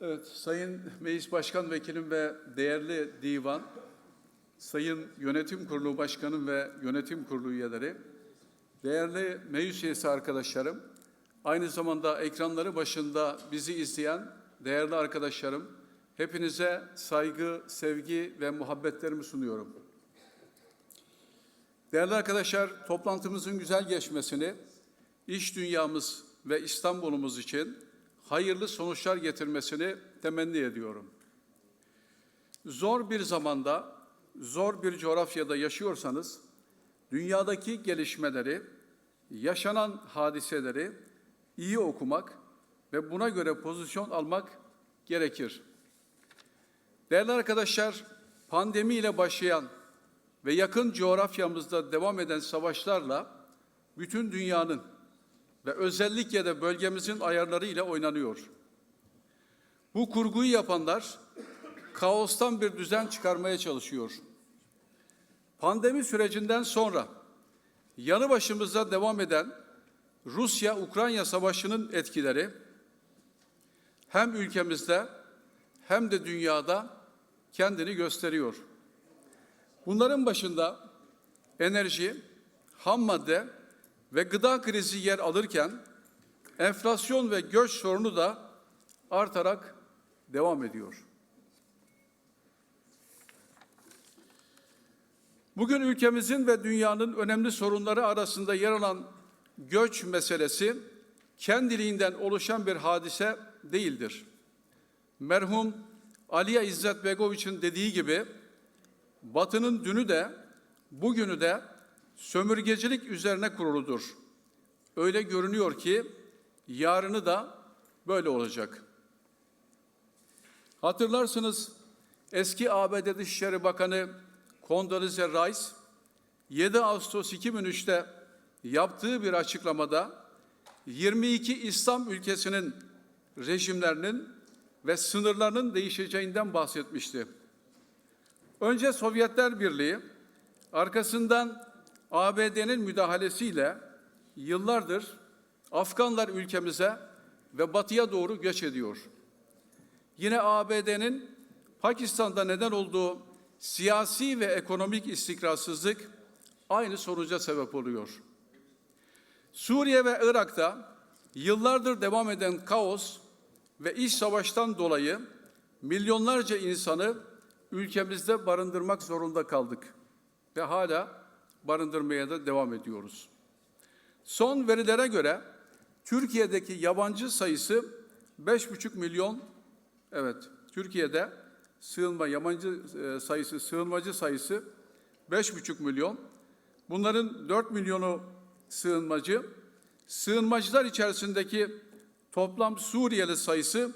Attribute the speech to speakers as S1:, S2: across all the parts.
S1: Evet, Sayın Meclis Başkan Vekilim ve değerli divan, Sayın Yönetim Kurulu Başkanım ve Yönetim Kurulu üyeleri, değerli meclis üyesi arkadaşlarım, aynı zamanda ekranları başında bizi izleyen değerli arkadaşlarım, hepinize saygı, sevgi ve muhabbetlerimi sunuyorum. Değerli arkadaşlar, toplantımızın güzel geçmesini, iş dünyamız ve İstanbul'umuz için hayırlı sonuçlar getirmesini temenni ediyorum. Zor bir zamanda, zor bir coğrafyada yaşıyorsanız, dünyadaki gelişmeleri, yaşanan hadiseleri iyi okumak ve buna göre pozisyon almak gerekir. Değerli arkadaşlar, pandemiyle başlayan ve yakın coğrafyamızda devam eden savaşlarla bütün dünyanın ve özellikle de bölgemizin ayarları ile oynanıyor. Bu kurguyu yapanlar kaostan bir düzen çıkarmaya çalışıyor. Pandemi sürecinden sonra yanı başımızda devam eden Rusya-Ukrayna savaşının etkileri hem ülkemizde hem de dünyada kendini gösteriyor. Bunların başında enerji, ham madde ve gıda krizi yer alırken enflasyon ve göç sorunu da artarak devam ediyor. Bugün ülkemizin ve dünyanın önemli sorunları arasında yer alan göç meselesi kendiliğinden oluşan bir hadise değildir. Merhum Aliye İzzet Begoviç'in dediği gibi Batı'nın dünü de bugünü de sömürgecilik üzerine kuruludur. Öyle görünüyor ki yarını da böyle olacak. Hatırlarsınız eski ABD Dışişleri Bakanı Condoleezza Rice 7 Ağustos 2003'te yaptığı bir açıklamada 22 İslam ülkesinin rejimlerinin ve sınırlarının değişeceğinden bahsetmişti. Önce Sovyetler Birliği, arkasından ABD'nin müdahalesiyle yıllardır Afganlar ülkemize ve batıya doğru göç ediyor. Yine ABD'nin Pakistan'da neden olduğu siyasi ve ekonomik istikrarsızlık aynı sonuca sebep oluyor. Suriye ve Irak'ta yıllardır devam eden kaos ve iç savaştan dolayı milyonlarca insanı ülkemizde barındırmak zorunda kaldık ve hala barındırmaya da devam ediyoruz. Son verilere göre Türkiye'deki yabancı sayısı 5,5 milyon. Evet, Türkiye'de sığınma yabancı e, sayısı, sığınmacı sayısı 5,5 milyon. Bunların 4 milyonu sığınmacı. Sığınmacılar içerisindeki toplam Suriyeli sayısı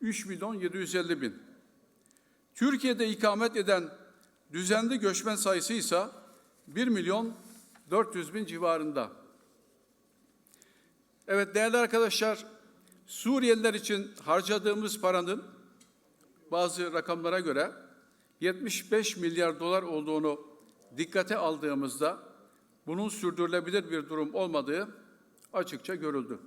S1: 3 milyon 750 bin. Türkiye'de ikamet eden düzenli göçmen sayısı ise 1 milyon 400 bin civarında. Evet değerli arkadaşlar, Suriyeliler için harcadığımız paranın bazı rakamlara göre 75 milyar dolar olduğunu dikkate aldığımızda bunun sürdürülebilir bir durum olmadığı açıkça görüldü.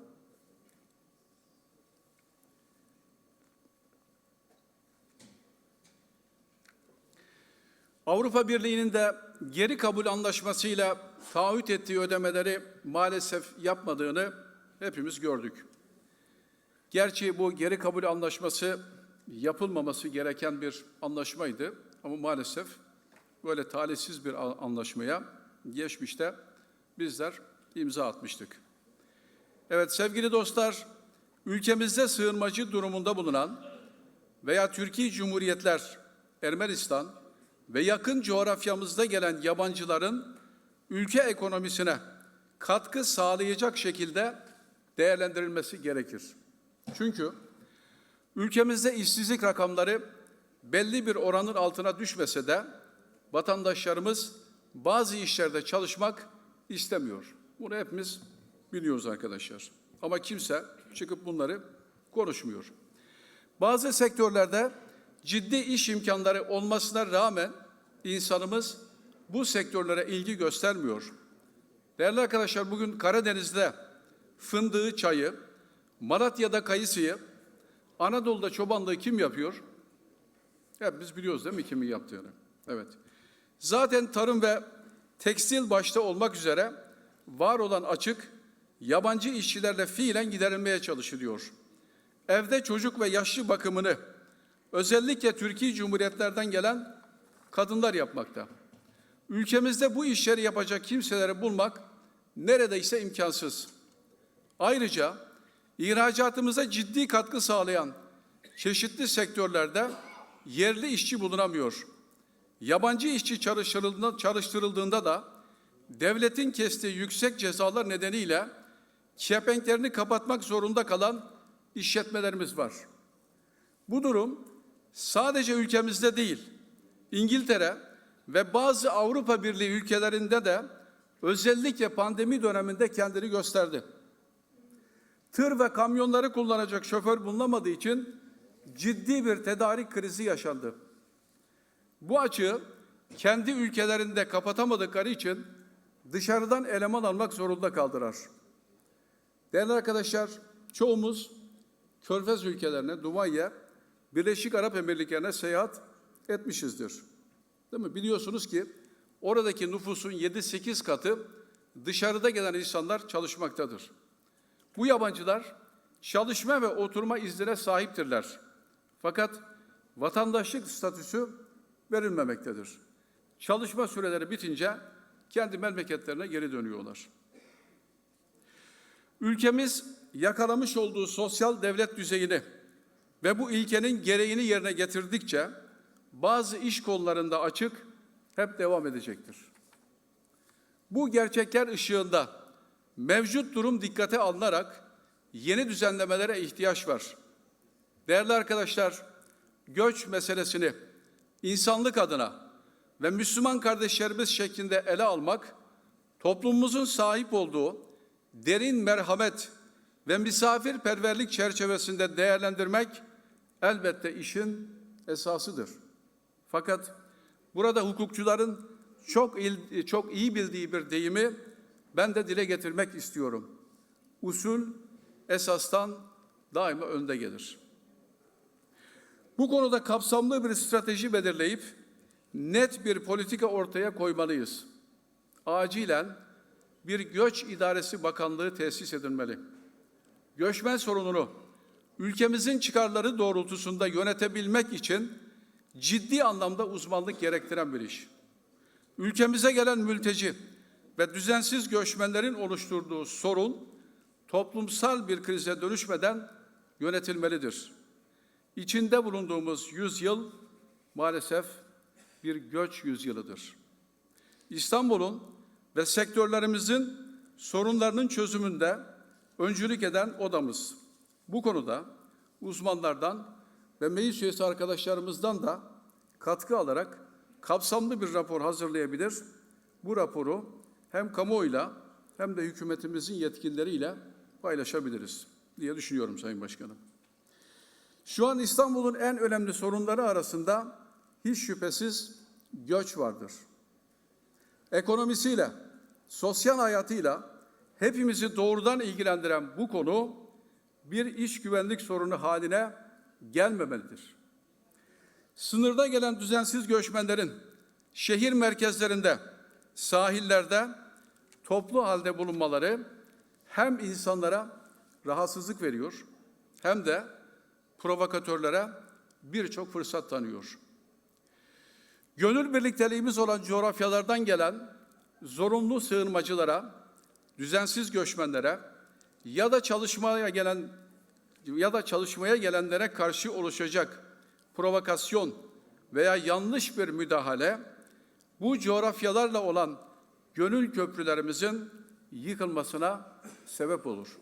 S1: Avrupa Birliği'nin de geri kabul anlaşmasıyla taahhüt ettiği ödemeleri maalesef yapmadığını hepimiz gördük. Gerçi bu geri kabul anlaşması yapılmaması gereken bir anlaşmaydı ama maalesef böyle talihsiz bir anlaşmaya geçmişte bizler imza atmıştık. Evet sevgili dostlar, ülkemizde sığınmacı durumunda bulunan veya Türkiye Cumhuriyetler, Ermenistan, ve yakın coğrafyamızda gelen yabancıların ülke ekonomisine katkı sağlayacak şekilde değerlendirilmesi gerekir. Çünkü ülkemizde işsizlik rakamları belli bir oranın altına düşmese de vatandaşlarımız bazı işlerde çalışmak istemiyor. Bunu hepimiz biliyoruz arkadaşlar. Ama kimse çıkıp bunları konuşmuyor. Bazı sektörlerde ciddi iş imkanları olmasına rağmen insanımız bu sektörlere ilgi göstermiyor. Değerli arkadaşlar bugün Karadeniz'de fındığı, çayı, Malatya'da kayısıyı, Anadolu'da çobanlığı kim yapıyor? Hep biz biliyoruz değil mi kimin yaptığını? Evet. Zaten tarım ve tekstil başta olmak üzere var olan açık yabancı işçilerle fiilen giderilmeye çalışılıyor. Evde çocuk ve yaşlı bakımını özellikle Türkiye Cumhuriyetlerden gelen kadınlar yapmakta. Ülkemizde bu işleri yapacak kimseleri bulmak neredeyse imkansız. Ayrıca ihracatımıza ciddi katkı sağlayan çeşitli sektörlerde yerli işçi bulunamıyor. Yabancı işçi çalıştırıldığında, çalıştırıldığında da devletin kestiği yüksek cezalar nedeniyle kepenklerini kapatmak zorunda kalan işletmelerimiz var. Bu durum sadece ülkemizde değil, İngiltere ve bazı Avrupa Birliği ülkelerinde de özellikle pandemi döneminde kendini gösterdi. Tır ve kamyonları kullanacak şoför bulunamadığı için ciddi bir tedarik krizi yaşandı. Bu açığı kendi ülkelerinde kapatamadıkları için dışarıdan eleman almak zorunda kaldılar. Değerli arkadaşlar, çoğumuz Körfez ülkelerine, Dubai'ye, Birleşik Arap Emirlikleri'ne seyahat etmişizdir. Değil mi? Biliyorsunuz ki oradaki nüfusun 7-8 katı dışarıda gelen insanlar çalışmaktadır. Bu yabancılar çalışma ve oturma iznine sahiptirler. Fakat vatandaşlık statüsü verilmemektedir. Çalışma süreleri bitince kendi memleketlerine geri dönüyorlar. Ülkemiz yakalamış olduğu sosyal devlet düzeyini ve bu ilkenin gereğini yerine getirdikçe bazı iş kollarında açık hep devam edecektir. Bu gerçekler ışığında mevcut durum dikkate alınarak yeni düzenlemelere ihtiyaç var. Değerli arkadaşlar, göç meselesini insanlık adına ve Müslüman kardeşlerimiz şeklinde ele almak, toplumumuzun sahip olduğu derin merhamet ve misafirperverlik çerçevesinde değerlendirmek elbette işin esasıdır. Fakat burada hukukçuların çok çok iyi bildiği bir deyimi ben de dile getirmek istiyorum. Usul esastan daima önde gelir. Bu konuda kapsamlı bir strateji belirleyip net bir politika ortaya koymalıyız. Acilen bir göç idaresi bakanlığı tesis edilmeli. Göçmen sorununu ülkemizin çıkarları doğrultusunda yönetebilmek için ciddi anlamda uzmanlık gerektiren bir iş. Ülkemize gelen mülteci ve düzensiz göçmenlerin oluşturduğu sorun toplumsal bir krize dönüşmeden yönetilmelidir. İçinde bulunduğumuz yüzyıl maalesef bir göç yüzyılıdır. İstanbul'un ve sektörlerimizin sorunlarının çözümünde öncülük eden odamız. Bu konuda uzmanlardan ve meclis üyesi arkadaşlarımızdan da katkı alarak kapsamlı bir rapor hazırlayabilir. Bu raporu hem kamuoyuyla hem de hükümetimizin yetkilileriyle paylaşabiliriz diye düşünüyorum Sayın Başkanım. Şu an İstanbul'un en önemli sorunları arasında hiç şüphesiz göç vardır. Ekonomisiyle, sosyal hayatıyla hepimizi doğrudan ilgilendiren bu konu bir iş güvenlik sorunu haline gelmemelidir. Sınırda gelen düzensiz göçmenlerin şehir merkezlerinde, sahillerde toplu halde bulunmaları hem insanlara rahatsızlık veriyor hem de provokatörlere birçok fırsat tanıyor. Gönül birlikteliğimiz olan coğrafyalardan gelen zorunlu sığınmacılara, düzensiz göçmenlere ya da çalışmaya gelen ya da çalışmaya gelenlere karşı oluşacak provokasyon veya yanlış bir müdahale bu coğrafyalarla olan gönül köprülerimizin yıkılmasına sebep olur.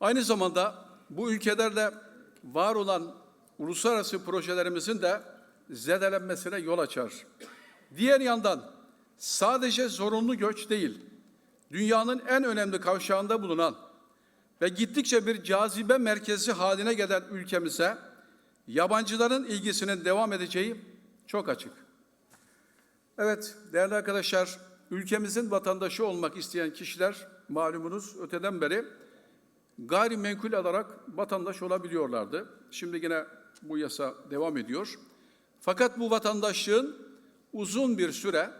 S1: Aynı zamanda bu ülkelerle var olan uluslararası projelerimizin de zedelenmesine yol açar. Diğer yandan sadece zorunlu göç değil, dünyanın en önemli kavşağında bulunan ve gittikçe bir cazibe merkezi haline gelen ülkemize yabancıların ilgisinin devam edeceği çok açık. Evet değerli arkadaşlar ülkemizin vatandaşı olmak isteyen kişiler malumunuz öteden beri gayrimenkul alarak vatandaş olabiliyorlardı. Şimdi yine bu yasa devam ediyor. Fakat bu vatandaşlığın uzun bir süre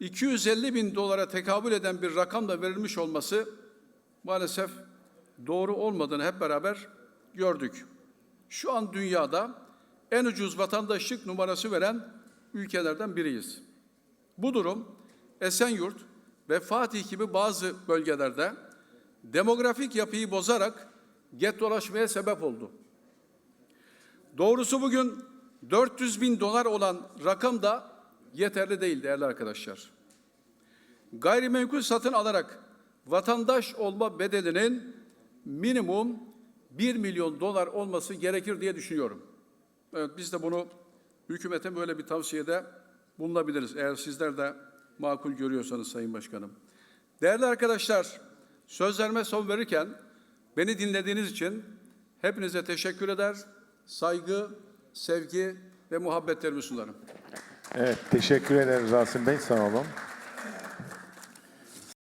S1: 250 bin dolara tekabül eden bir rakamla verilmiş olması maalesef doğru olmadığını hep beraber gördük. Şu an dünyada en ucuz vatandaşlık numarası veren ülkelerden biriyiz. Bu durum Esenyurt ve Fatih gibi bazı bölgelerde demografik yapıyı bozarak gettolaşmaya sebep oldu. Doğrusu bugün 400 bin dolar olan rakam da yeterli değil değerli arkadaşlar. Gayrimenkul satın alarak vatandaş olma bedelinin minimum 1 milyon dolar olması gerekir diye düşünüyorum. Evet biz de bunu hükümete böyle bir tavsiyede bulunabiliriz. Eğer sizler de makul görüyorsanız Sayın Başkanım. Değerli arkadaşlar, sözlerime son verirken beni dinlediğiniz için hepinize teşekkür eder, saygı, sevgi ve muhabbetlerimi sunarım.
S2: Evet, teşekkür ederiz Rasim Bey, sağ olun.